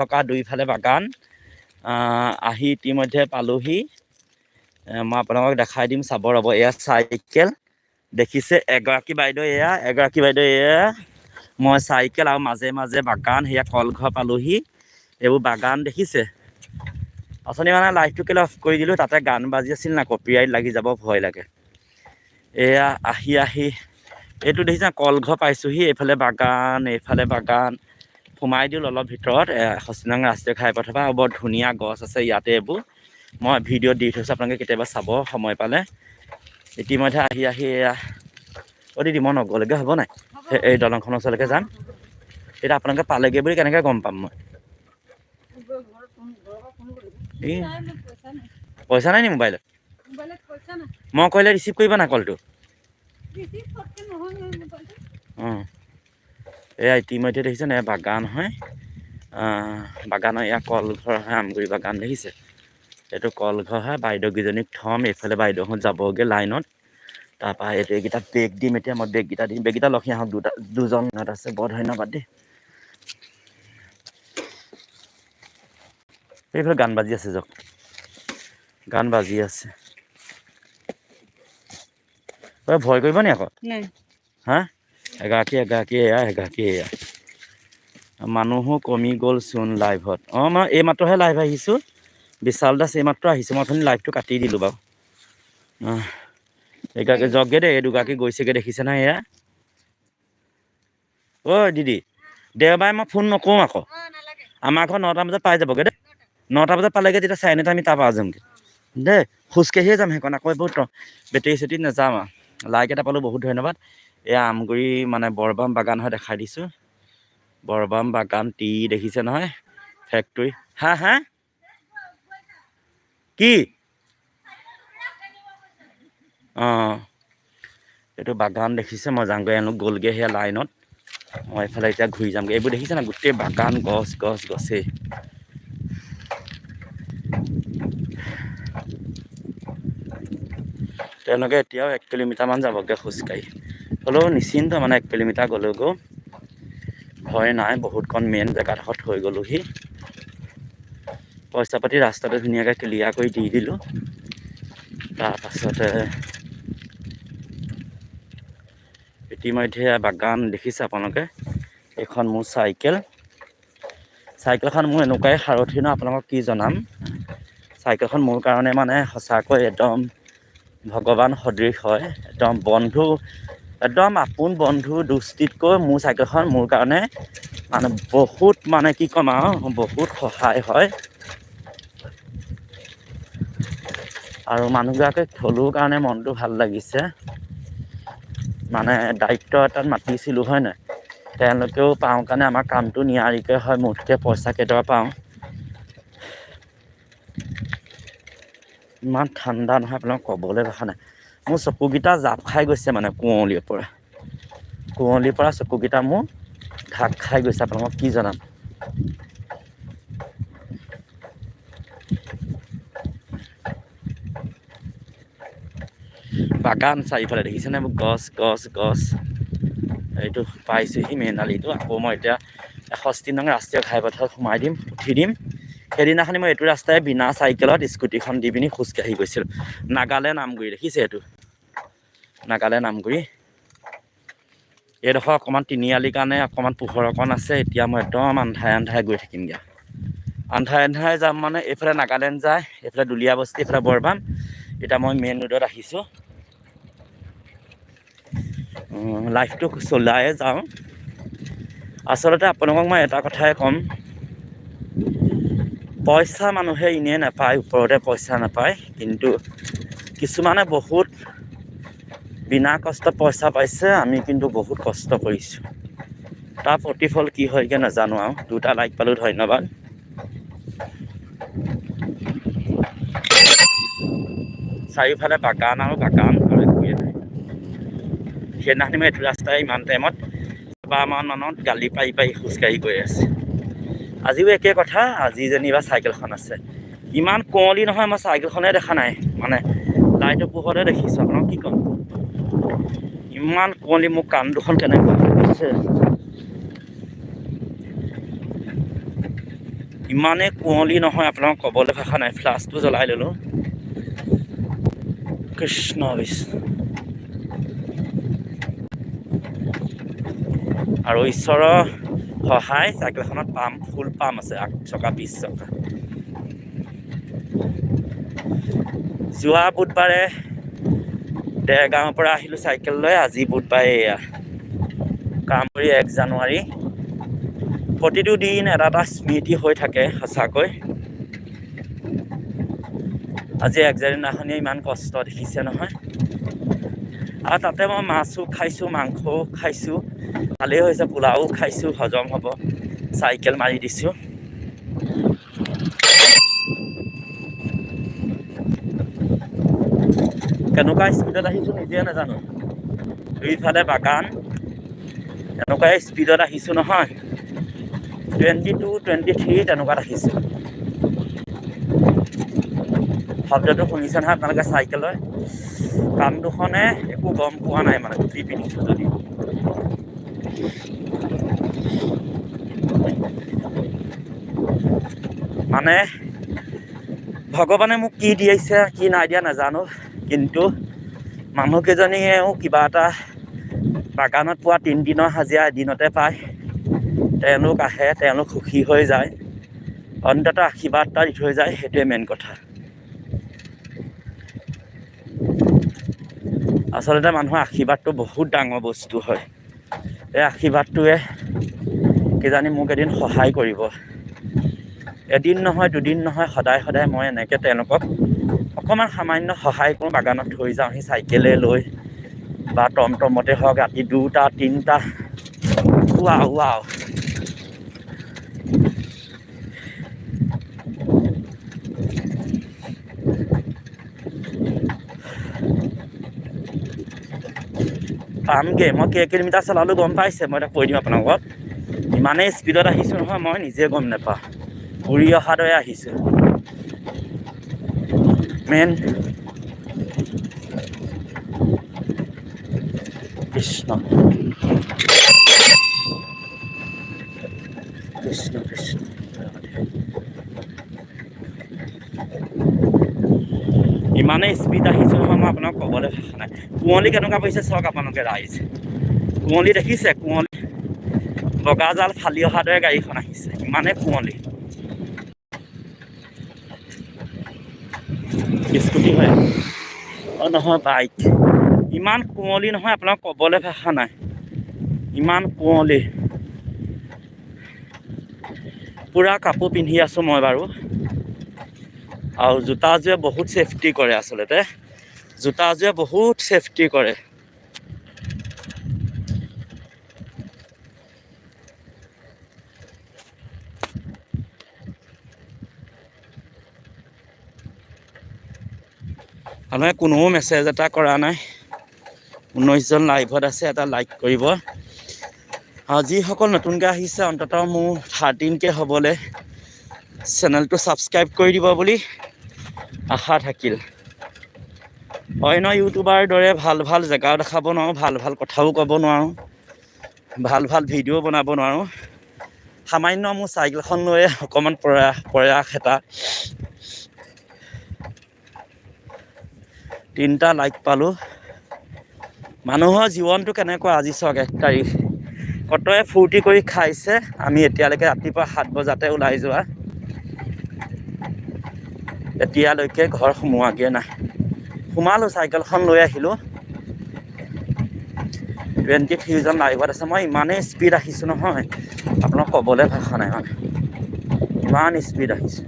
থকা দুইফালে বাগান। আহি ইতিমধ্যে পালোহি। মই আপোনালোকক দেখাই দিম চাব ৰ'ব এয়া চাইকেল। দেখিছে, এগৰাকী বাইদেউ এয়া, এগৰাকী বাইদেউ এয়া। মই চাইকেল আৰু মাজে মাজে বাগান, সেয়া কলঘৰ পালোহি। এইবোৰ বাগান দেখিছে। অথনি মানে লাইটটো কেলৈ অফ কৰি দিলোঁ, তাতে গান বাজি আছিল না, কপিৰাইট লাগি যাব ভয় লাগে। এয়া আহি আহি, এইটো দেখিছা, কলঘৰ পাইছোঁহি, এইফালে বাগান এইফালে বাগান। সোমাই দিওঁ অলপ ভিতৰত এষষ্ঠি নং ৰাষ্ট্ৰীয় ঘাইপথৰ পৰা বৰ ধুনীয়া গছ আছে ইয়াতে এইবোৰ। মই ভিডিঅ'ত দি থৈছোঁ আপোনালোকে কেতিয়াবা চাব সময় পালে। ইতিমধ্যে আহি আহি এয়া অ' দিদি মই নগ'লেগৈ হ'ব নাই? এই দলংখনৰ ওচৰলৈকে যাম। এতিয়া আপোনালোকে পালেগৈ বুলি কেনেকৈ গম পাম মই? পইচা নাই নি মোবাইলত? মই কৰিলে ৰিচিভ কৰিব না কলটো? অঁ। এয়া ইতিমধ্যে দেখিছে নাই বাগান হয়। বাগানৰ এয়া কলঘৰ হয় আমগুৰি বাগান দেখিছে। এইটো কলঘৰ হয় বাইদেউকেইজনীক থ'ম এইফালে বাইদেউহঁত যাবগৈ লাইনত। তাৰপৰা এইটো এইকেইটা বেগ দিম এতিয়া মই বেগকেইটা দিম। বেগকেইটা লখি আহক দুটা দুজন আছে বৰ ধন্যবাদ দেই। এইফালে গান বাজি আছে যাওক। গান বাজি আছে। ভয় কৰিব নি আকৌ? হা? এগৰাকী এগৰাকী, এয়া এগৰাকী, এয়া। মানুহো কমি গ'ল চোন লাইভত। অঁ, মই এই মাত্ৰহে লাইভ আহিছোঁ। বিশাল দাস, এই মাত্ৰ আহিছোঁ। মই অথনি লাইভটো কাটি দিলোঁ বাৰু। এগৰাকী যাওকগৈ দেই, এই দুগৰাকী গৈছেগৈ, দেখিছে নহয় এয়া? ঐ, দিদি, দেওবাৰে মই ফোন নকৰোঁ আকৌ। আমাৰ ঘৰ নটা বজাত পাই যাবগৈ দেই। নটা বজাত পালেগৈ তেতিয়া চাৰে নটা আমি তাৰপৰা যামগৈ। দেই, খোজকাঢ়িয়ে যাম সেইকণ। আকৌ এইবোৰ বেটেৰী চেটেৰী নাযাম আৰু। লাইক এটা পালোঁ, বহুত ধন্যবাদ। এয়া আমগুৰি মানে বৰবাম বাগান হয় দেখাই দিছোঁ। বৰবাম বাগান টি দেখিছে নহয় ফেক্টৰী হা হা? কি? অঁ। এইটো বাগান দেখিছে মই যামগৈ এওঁলোক গ'লগৈ সেয়া লাইনত। মই এইফালে এতিয়া ঘূৰি যামগৈ। এইবোৰ দেখিছে না গোটেই বাগান গছ গছ গছেই। তেওঁলোকে এতিয়াও এক কিলোমিটাৰমান যাবগৈ খোজকাঢ়ি। হ'লেও নিশ্চিন্ত মানে এক কিলোমিটাৰ গ'লেগৈ ভয় নাই বহুতকণ মেইন জেগাডোখৰত থৈ গ'লোহি। পইচা পাতি ৰাস্তাতে ধুনীয়াকৈ ক্লিয়াৰ কৰি দি দিলোঁ। তাৰপাছতে ইতিমধ্যে বাগান দেখিছে আপোনালোকে এইখন মোৰ চাইকেল। চাইকেলখন মোৰ এনেকুৱাই সাৰথি ন আপোনালোকক কি জনাম? চাইকেলখন মোৰ কাৰণে মানে সঁচাকৈ একদম ভগৱান সদৃশ হয় একদম বন্ধু একদম আপোন বন্ধু দুষ্টিতকৈ মোৰ চাইকেলখন মোৰ কাৰণে মানে বহুত মানে কি ক'ম আৰু বহুত সহায় হয়। আৰু মানুহগৰাকীক থলোঁ কাৰণে মনটো ভাল লাগিছে। মানে দায়িত্ব এটাত মাতিছিলোঁ হয় নাই? তেওঁলোকেও পাওঁ কাৰণে আমাৰ কামটো নিয়াৰিকৈ হয় মুঠতে পইচা কেইটকা পাওঁ। ইমান ঠাণ্ডা নহয় আপোনাক ক'বলৈ ভাষা নাই। মোৰ চকুকেইটা জাপ খাই গৈছে মানে কুঁৱলীৰ পৰা। কুঁৱলীৰ পৰা চকুকেইটা মোৰ ঢাক খাই গৈছে আপোনালোকক কি জনাম? বাগান চাৰিওফালে দেখিছেনে গছ গছ গছ। এইটো পাইছোঁহি মেইন আলিটো আকৌ মই এতিয়া এষষ্ঠি নং ৰাষ্ট্ৰীয় ঘাইপথত সোমাই দিম উঠি দিম। সেইদিনাখনি মই এইটো ৰাস্তাই বিনা চাইকেলত স্কুটিখন দি পিনি খোজকাঢ়ি গৈছিলোঁ। নাগালেণ্ড আমগুৰি দেখিছে এইটো? নাগালেণ্ড আমগুৰি এইডোখৰ অকণমান তিনিআলিৰ কাৰণে অকণমান পোহৰ অকণ আছে, এতিয়া মই একদম আন্ধাৰে আন্ধাৰে গৈ থাকিমগৈ। আন্ধাৰে আন্ধাৰে যাম মানে এইফালে নাগালেণ্ড যায়, এইফালে দুলীয়া বস্তি, এইফালে বৰবাম এতিয়া মই মেইন ৰোডত আহিছোঁ। লাইফটো চলায়ে যাওঁ। আচলতে আপোনালোকক মই এটা কথাই ক'ম। পইচা মানুহে এনেই নাপায় ওপৰতে পইচা নাপায় কিন্তু কিছুমানে বহুত বিনা কষ্টত পইচা পাইছে আমি কিন্তু বহুত কষ্ট কৰিছোঁ। তাৰ প্ৰতিফল কি হয়গৈ নাজানো আৰু দুটা লাইক পালোঁ ধন্যবাদ। চাৰিওফালে বাগান আৰু বাগান আৰু নাই। সেইদিনাখনি মই এইটো ৰাস্তাই ইমান টাইমত কেইবামান মানত গালি পাৰি পাৰি খোজকাঢ়ি গৈ আছে। আজিও একে কথা আজি যেনিবা চাইকেলখন আছে। ইমান কুঁৱলী নহয় মই চাইকেলখনে দেখা নাই। মানে লাইটৰ পোহৰতে দেখিছোঁ আপোনাক কি ক'ম? ইমান কুঁৱলী মোৰ কাণ দুখন কেনেকুৱা ইমানেই কুঁৱলী নহয় আপোনাক ক'বলৈ ভাষা নাই ফ্লাছটো জ্বলাই ল'লোঁ। কৃষ্ণ আৰু ঈশ্বৰৰ সহায় চাইকেলখনত পাম্প ফুল পাম্প আছে আগ চকা পিছ চকা যোৱা বুধবাৰে দেৰগাঁৱৰ পৰা আহিলোঁ চাইকেল লৈ আজি বুধবাৰে এয়া কাম কৰি এক জানুৱাৰী প্ৰতিটো দিন এটা এটা স্মৃতি হৈ থাকে সঁচাকৈ আজি এক জানুৱাৰী দিনাখনিয়ে ইমান কষ্ট দেখিছে নহয় আৰু তাতে মই মাছো খাইছোঁ মাংসও খাইছোঁ ভালেই হৈছে পোলাও খাইছোঁ হজম হ'ব চাইকেল মাৰি দিছোঁ কেনেকুৱা স্পীডত আহিছোঁ নিজে নাজানো দুইফালে বাগান এনেকুৱাই স্পীডত আহিছোঁ নহয় টুৱেণ্টি টু টুৱেণ্টি থ্ৰী তেনেকুৱাত আহিছোঁ শব্দটো শুনিছে নহয় আপোনালোকে চাইকেলৰ কাণ দুখনে একো গম পোৱা নাই মানে পিন্ধিছোঁ যদি মানে ভগৱানে মোক কি দিছে কি নাই দিয়া নাজানো কিন্তু মানুহকেইজনীয়েও কিবা এটা বাগানত পোৱা তিনিদিনৰ হাজিৰা এদিনতে পায়। তেওঁলোক আহে তেওঁলোক সুখী হৈ যায়। অন্তত আশীৰ্বাদ এটা দি থৈ যায় সেইটোৱে মেইন কথা। আচলতে মানুহৰ আশীৰ্বাদটো বহুত ডাঙৰ বস্তু হয়। এই আশীৰ্বাদটোৱে কিজানি মোক এদিন সহায় কৰিব। এদিন নহয় দুদিন নহয় সদায় সদায় মই এনেকৈ তেওঁলোকক অকণমান সামান্য সহায় কৰোঁ বাগানত থৈ যাওঁহি চাইকেলে লৈ বা টমটমতে হওক ৰাতি দুটা তিনিটা। Wow wow. পামগৈ। মই কেই কিলোমিটাৰ চলালোঁ গম পাইছে? মই এতিয়া কৈ দিম আপোনালোকক। ইমানেই স্পীডত আহিছোঁ নহয় মই নিজে গম নাপাওঁ। ঘূৰি অহাৰ দৰে আহিছোঁ। মেইন কৃষ্ণ। কৃষ্ণ কৃষ্ণ। ইমানেই স্পীড আহিছোঁ মই আপোনাক ক'বলৈ ভাষা নাই। কুঁৱলী কেনেকুৱা পৰিছে চাওক আপোনালোকে ৰাইজ কুঁৱলী দেখিছে, কুঁৱলী। বগা জাল ফালি অহাৰ দৰে গাড়ীখন আহিছে। ইমানেই কুঁৱলী। স্কুটি হয়। অঁ, নহয় বাইক ইমান কুঁৱলী নহয় আপোনাক ক'বলৈ ভাষা নাই। ইমান কুঁৱলী। পূৰা কাপোৰ পিন্ধি আছোঁ মই বাৰু। আৰু জোতাযোৰে বহুত ছেফটি কৰে আচলতে। জোতাযোৰে বহুত ছেফটি কৰে। মানুহে কোনো মেছেজ এটা কৰা নাই। ঊনৈছজন লাইভত আছে, এটা লাইক কৰিব। আৰু যিসকল নতুনকৈ আহিছে, অন্ততঃ মোৰ থাৰ্টিনকৈ হ'বলৈ চেনেলটো ছাবস্ক্ৰাইব কৰি দিব বুলি আশা থাকিল। অন্য ইউটিউবাৰ দৰে ভালো ভালো জেগাও দেখাব নোৱাৰোঁ, ভালো ভালো কথাও ক'ব নোৱাৰোঁ, ভালো ভালো ভিডিঅ' বনাব নোৱাৰোঁ। সামান্য মোৰ চাইকেলখন লৈয়ে অকণমান প্ৰয়াস প্ৰয়াস এটা তিনিটা লাইক পালোঁ। মানুহৰ জীৱনটো কেনেকুৱা আজি চাওক এক তাৰিখ। কতয়ে ফূৰ্তি কৰি খাইছে। আমি এতিয়ালৈকে ৰাতিপুৱা সাত বজাতে ওলাই যোৱা। এতিয়ালৈকে ঘৰ সোমোৱাগৈ নাই। সোমালোঁ চাইকেলখন লৈ আহিলোঁ। টুৱেণ্টি থ্ৰীজন লাইভত আছে। মই ইমানেই স্পীড আহিছোঁ নহয়। আপোনাক ক'বলৈ ভাষা নাই মানে। ইমান স্পীড আহিছোঁ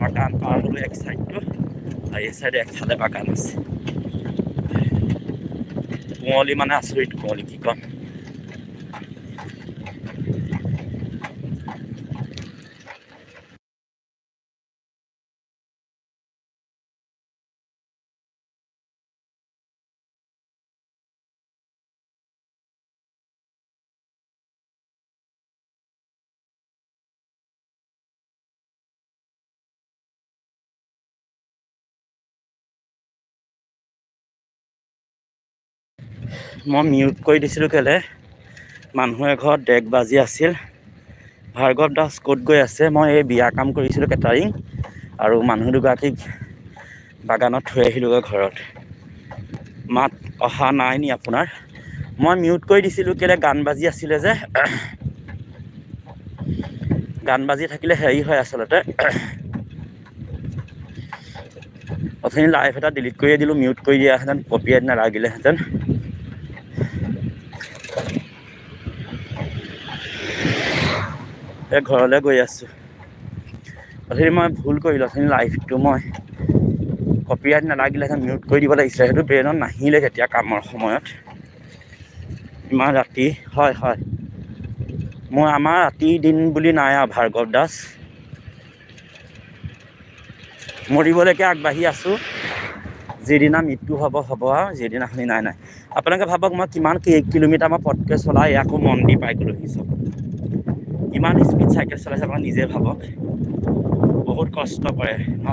বাগান পাৰ হ'লোঁ এক চাইডটো আৰু এই চাইডে একফালে বাগান আছে। কুঁৱলী মানে আচৰিত কুঁৱলী কি ক'ম? মই মিউট কৰি দিছিলোঁ কেলে? মানুহ এঘৰত ডেক বাজি আছিল। ভাৰ্গৱ দাস ক'ত গৈ আছে? মই এই বিয়া কাম কৰিছিলোঁ কেটাৰিং আৰু মানুহ দুগৰাকীক বাগানত থৈ আহিলোঁগৈ ঘৰত। মাত অহা নাই নি আপোনাৰ? মই মিউট কৰি দিছিলোঁ কেলে গান বাজি আছিলে যে? গান বাজি থাকিলে হেৰি হয় আচলতে। অথনি লাইভ এটা ডিলিট কৰিয়ে দিলোঁ মিউট কৰি দিয়াহেঁতেন কপিয়াত নালাগিলেহেঁতেন। এই ঘৰলৈ গৈ আছোঁ। অথনি মই ভুল কৰিলোঁ অথনি লাইভটো মই কপিৰাইট নালাগিলেহেঁতেন মিউট কৰি দিব লাগিছিলে সেইটো ব্ৰেইনত নাহিলে তেতিয়া কামৰ সময়ত। ইমান ৰাতি হয় হয়। মোৰ আমাৰ ৰাতি দিন বুলি নাই আৰু ভাৰ্গৱ দাস। মৰিবলৈকে আগবাঢ়ি আছোঁ। যিদিনা মৃত্যু হ'ব হ'ব আৰু যিদিনাখনি নাই নাই। আপোনালোকে ভাবক মই কিমান কিলোমিটাৰ মই পটকৈ চলাই আকৌ মন্দিৰ পাই গ'লোহি চব। কিমান স্পীড চাইকেল চলাইছে আপোনালোকে নিজে ভাবক বহুত কষ্ট কৰে ন।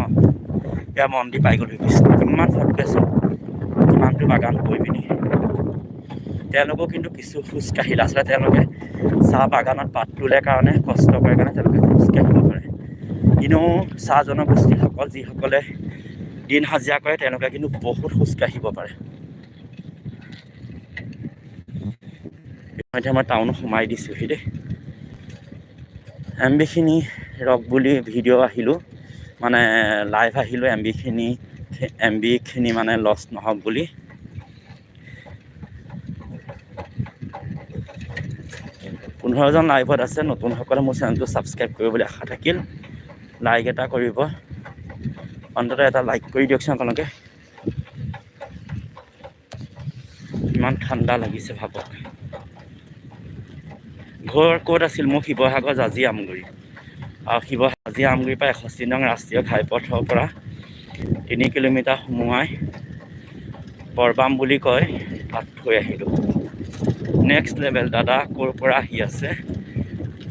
এয়া মন্দিৰ পাই গ'লোহি কিমান ফটকৈ চল কিমানটো বাগান গৈ পিনি। তেওঁলোকেও কিন্তু কিছু খোজ কাঢ়িলে আচলতে তেওঁলোকে চাহ বাগানত পাত তোলে কাৰণে কষ্ট কৰে কাৰণে তেওঁলোকে খোজকাঢ়িব পাৰে। কিন্তু চাহ জনগোষ্ঠীসকল যিসকলে দিন হাজিৰা কৰে তেওঁলোকে কিন্তু বহুত খোজকাঢ়িব পাৰে। ইতিমধ্যে মই টাউন সোমাই দিছোঁহি দেই। এম বিখিনি ৰক বুলি ভিডিঅ' আহিলোঁ। মানে লাইভ আহিলোঁ এম বিখিনি মানে লছ নহওক বুলি। পোন্ধৰজন লাইভত আছে, নতুনসকলে মোৰ চেনেলটো ছাবস্ক্ৰাইব কৰিবলৈ আশা থাকিল। লাইক এটা কৰিব। অন্ততঃ এটা লাইক কৰি দিয়কচোন আপোনালোকে। ইমান ঠাণ্ডা লাগিছে ভাবক। ঘৰ ক'ত আছিল? মোৰ শিৱসাগৰ জাজি আমগুৰি। আৰু শিৱসাগৰ জাজি আমগুৰিৰ পৰা এষষ্ঠি নং ৰাষ্ট্ৰীয় ঘাইপথৰ পৰা তিনি কিলোমিটাৰ সোমোৱাই বৰবাম বুলি কয় তাত থৈ আহিলোঁ। নেক্সট লেভেল দাদা ক'ৰ পৰা আহি আছে?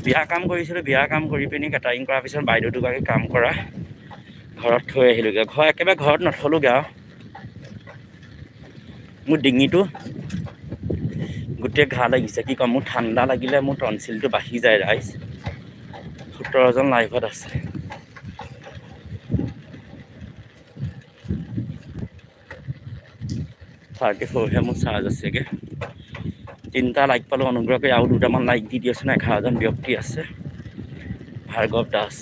বিয়া কাম কৰিছিলোঁ বিয়া কাম কৰি পিনি কেটাৰিং কৰাৰ পিছত বাইদেউ দুগৰাকী কাম কৰা ঘৰত থৈ আহিলোঁগৈ। ঘৰ একেবাৰে ঘৰত নথলোঁগৈ আৰু। মোৰ ডিঙিটো গোটেই ঘা লাগিছে, কি ক'ম মোৰ ঠাণ্ডা লাগিলে মোৰ টনচিলটো বাঢ়ি যায় ৰাইজ সোতৰজন লাইভত আছে। থাৰ্টি ফ'ৰহে মোৰ চাৰ্জ আছেগৈ তিনিটা লাইক পালোঁ, অনুগ্ৰহ কৰি আৰু দুটামান লাইক দি দিয়কচোন, এঘাৰজন ব্যক্তি আছে। ভাৰ্গৱ দাস।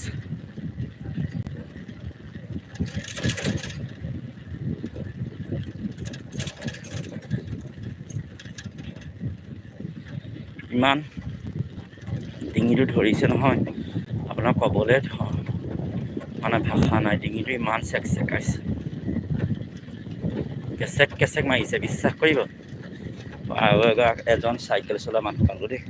ইমান ডিঙিটো ধৰিছে নহয়। আপোনাক ক'বলৈ মানে ভাষা নাই ডিঙিটো ইমান চেক চেকাইছে। কেচেক কেচেক মাৰিছে বিশ্বাস কৰিব। আৰু এজন চাইকেল চলোৱা মানুহ পালোঁ দেই।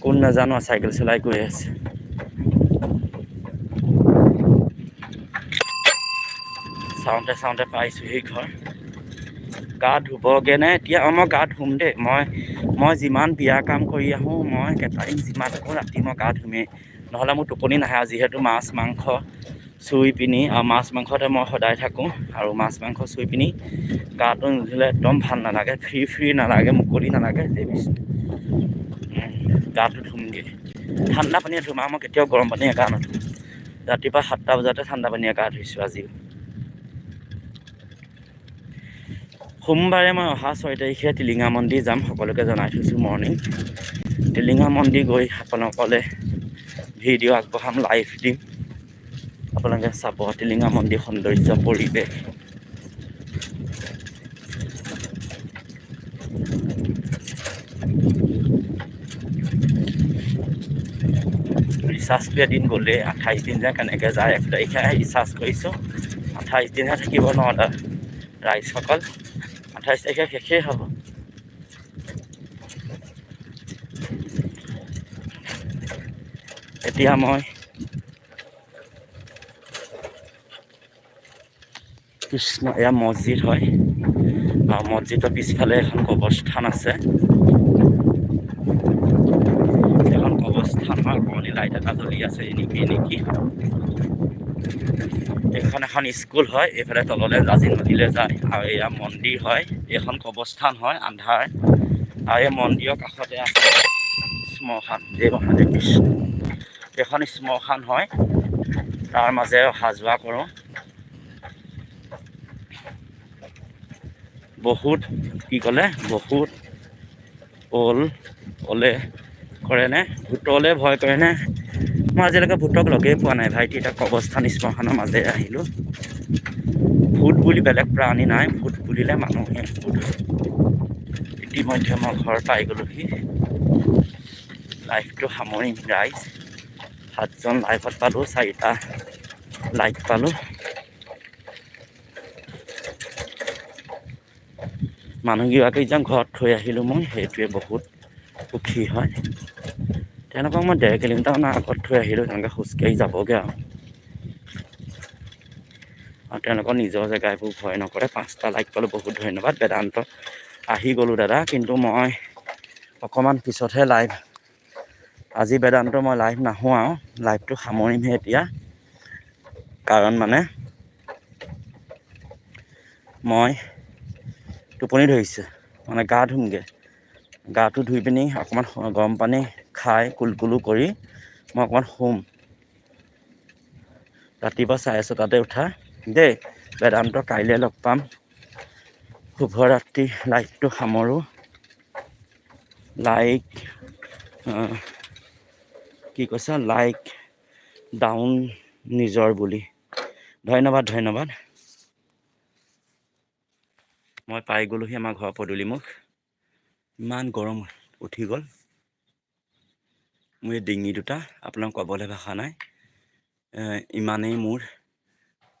কোন নাজানো চাইকেল চলাই গৈ আছে। চাওঁতে চাওঁতে পাইছোঁহি ঘৰ। গা ধুবগৈনে এতিয়া অঁ মই গা ধুম দেই। মই মই যিমান বিয়া কাম কৰি আহোঁ মই কেটাৰিং যিমান থাকোঁ ৰাতি মই গা ধুমেই। নহ'লে মোৰ টোপনি নাহে। যিহেতু মাছ মাংস চুই পিনি আৰু মাছ মাংসতে মই সদায় থাকোঁ। আৰু মাছ মাংস চুই পিনি গাটো নুধুলে একদম ভাল নালাগে। ফ্ৰী ফ্ৰী নালাগে মুকলি নালাগে গাটো ধুমগৈ। ঠাণ্ডা পানীয়ে ধুম আৰু মই কেতিয়াও গৰম পানীয়ে গা নুধুম। ৰাতিপুৱা সাতটা বজাতে ঠাণ্ডা পানীয়ে গা ধুইছোঁ আজিও। সোমবাৰে মই অহা ছয় তাৰিখে টিলিঙা মন্দিৰ যাম সকলোকে জনাই থৈছোঁ মৰ্ণিং। টিলিঙা মন্দিৰ গৈ আপোনালোকলে ভিডিঅ' আগবঢ়াম লাইভ দিম। আপোনালোকে চাব টিলিঙা মন্দিৰ সৌন্দৰ্য পৰিৱেশ। ৰিচাৰ্জটো এদিন গ'লে আঠাইছ দিন যে কেনেকৈ যায় এক তাৰিখে ৰিচাৰ্জ কৰিছোঁ। আঠাইছ দিনহে থাকিব ন ৰাইজসকল আঠাইছ তাৰিখে শেষেই হ'ব এতিয়া মই কৃষ্ণ এয়া মছজিদ হয় আৰু মছজিদৰ পিছফালে এখন কবৰস্থান আছে এখন কবৰস্থান হয় কমলি লাইট এটা জ্বলি আছে নেকি নেকি এইখন এখন স্কুল হয় এইফালে তললৈ জাজি নদীলৈ যায়, আৰু এয়া মন্দিৰ হয়, এইখন কবৰস্থান হয়, আন্ধাৰ, আৰু এই মন্দিৰৰ কাষতে আছে শ্মশান এই মহাদেৱ কৃষ্ণ। এইখন শ্মশান হয়, তাৰ মাজে অহা যোৱা কৰোঁ। বহুত, কি ক'লে? বহুত অল অলে কৰেনে? ভূতলে ভয় কৰেনে? মই আজিলৈকে ভূতক লগেই পোৱা নাই, ভাইটি, এতিয়া কবস্থান শ্মশানৰ মাজেৰে আহিলোঁ। ভূত বুলি বেলেগ প্ৰাণী নাই, ভূত বুলিলে মানুহে ভূত। ইতিমধ্যে মই ঘৰ পাই গ'লোহি। লাইফটো সামৰিম ৰাইজ সাতজন লাইফত পালোঁ, চাৰিটা লাইক পালোঁ। মানুহকেইগৰাকীজন ঘৰত থৈ আহিলোঁ মই, সেইটোৱে বহুত সুখী হয়। তেওঁলোকক মই ডেৰ কিলোমিটাৰমানৰ আগত থৈ আহিলোঁ তেওঁলোকে খোজকাঢ়ি যাবগৈ আৰু। আৰু তেওঁলোকৰ নিজৰ জেগা ভয় নকৰে পাঁচটা লাইক পালোঁ বহুত ধন্যবাদ। বেদান্ত আহি গ'লোঁ দাদা কিন্তু মই অকণমান পিছতহে লাইভ আজি বেদান্ত মই লাইভ নাহোঁ আৰু লাইভটো সামৰিমহে এতিয়া। কাৰণ মানে মই টোপনি ধৰিছে মানে গা ধুমগৈ। গাটো ধুই পিনি অকণমান গৰম পানী খাই, কুলকুলো কৰি মই অকণমান শুম। ৰাতিপুৱা চাৰে ছটাতে উঠা। দেই, বেদান্ত কাইলৈ লগ পাম। শুভৰাত্ৰি লাইভটো সামৰোঁ। লাইক কি কৈছা? লাইক ডাউন নিজৰ বুলি। ধন্যবাদ ধন্যবাদ। মই পাই গ'লোহি আমাৰ ঘৰৰ পদূলিমুখ। ইমান গৰম উঠি গ'ল। মোৰ এই ডিঙি দুটা, আপোনাক ক'বলৈ ভাষা নাই। ইমানেই মোৰ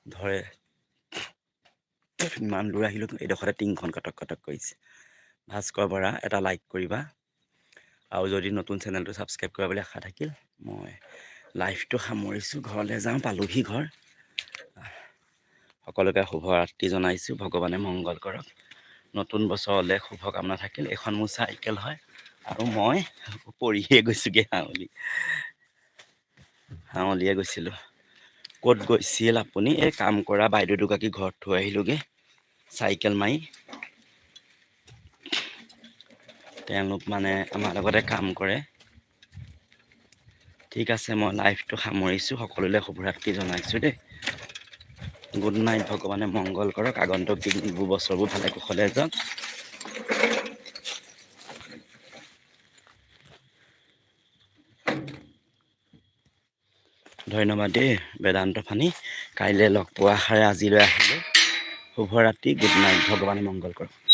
ধৰে। ইমান দূৰ আহিলোঁ, এইডোখৰতে টিংখন কটক কটক কৰিছে। ভাস্কৰ বৰা, এটা লাইক কৰিবা। আৰু যদি নতুন চেনেলটো ছাবস্ক্ৰাইব কৰা বুলি আশা থাকিল, মই লাইভটো সামৰিছোঁ, ঘৰলৈ যাওঁ, পালোহি ঘৰ। সকলোকে শুভৰাত্ৰি জনাইছোঁ, ভগৱানে মংগল কৰক। নতুন বছৰলৈ শুভকামনা থাকিল, এইখন মোৰ চাইকেল হয়। আৰু মই পৰিয়ে গৈছোঁগৈ হাউলি। হাউলিয়ে গৈছিলোঁ। ক'ত গৈছিল আপুনি? এই কাম কৰা বাইদেউ দুগৰাকী ঘৰত থৈ আহিলোঁগৈ। চাইকেল মাৰি। তেওঁলোক মানে আমাৰ লগতে কাম কৰে। ঠিক আছে মই লাইভটো সামৰিছোঁ। সকলোলৈ শুভৰাত্ৰি জনাইছোঁ দেই। গুড নাইট ভগৱানে মংগল কৰক। আগন্তুক বছৰবোৰ ভালে কুশলে যাওক। ধন্যবাদ দেই বেদান্ত ফানি কাইলৈ লগ পোৱা আশাৰে আজিলৈ আহিলোঁ। শুভৰাত্ৰি। Good night. ভগৱানে মংগল কৰক।